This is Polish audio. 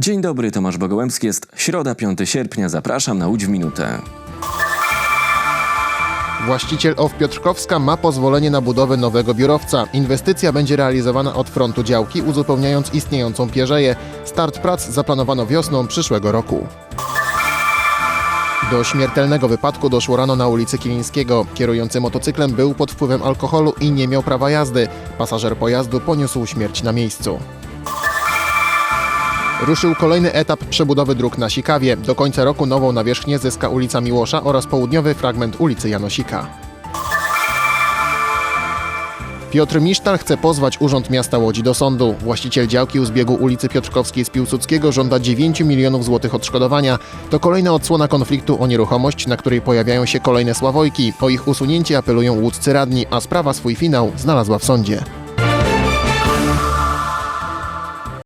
Dzień dobry, Tomasz Bogołębski, jest środa 5 sierpnia, zapraszam na Łódź w minutę. Właściciel OW Piotrkowska ma pozwolenie na budowę nowego biurowca. Inwestycja będzie realizowana od frontu działki, uzupełniając istniejącą pierzeję. Start prac zaplanowano wiosną przyszłego roku. Do śmiertelnego wypadku doszło rano na ulicy Kilińskiego. Kierujący motocyklem był pod wpływem alkoholu i nie miał prawa jazdy. Pasażer pojazdu poniósł śmierć na miejscu. Ruszył kolejny etap przebudowy dróg na Sikawie. Do końca roku nową nawierzchnię zyska ulica Miłosza oraz południowy fragment ulicy Janosika. Piotr Misztal chce pozwać Urząd Miasta Łodzi do sądu. Właściciel działki u zbiegu ulicy Piotrkowskiej z Piłsudskiego żąda 9 milionów złotych odszkodowania. To kolejna odsłona konfliktu o nieruchomość, na której pojawiają się kolejne sławojki. O ich usunięcie apelują łódzcy radni, a sprawa swój finał znalazła w sądzie.